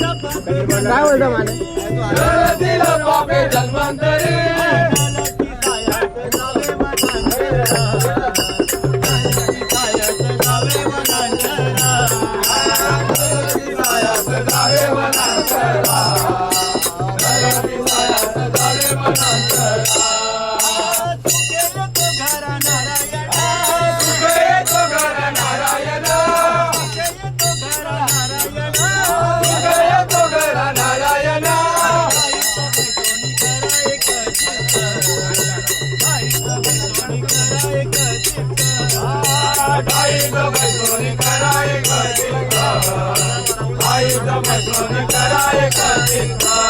काय बोलतो मला आयुध बसून कराय का चिंता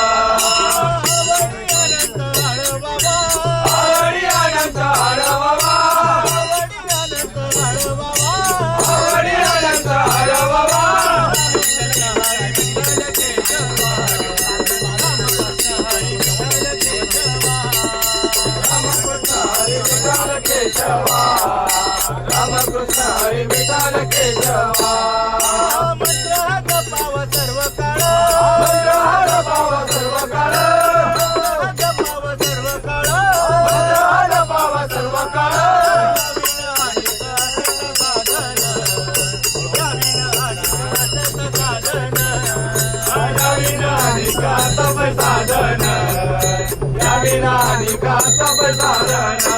का सब साधन.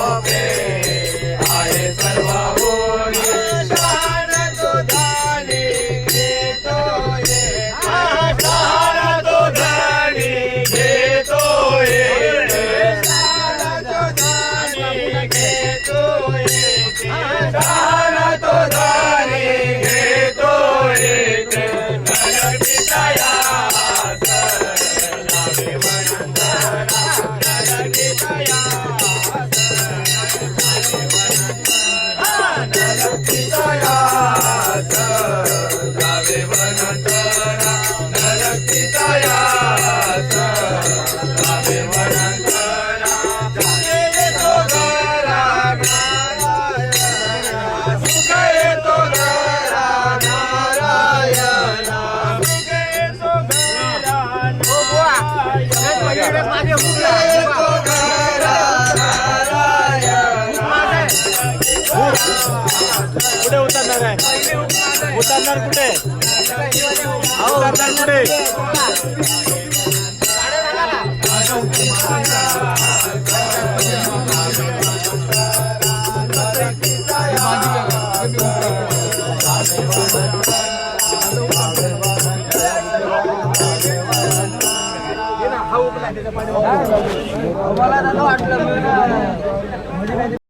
उतरणार आहे उतरणार कुठे? उतरणार कुठे मला दादा वाटलं.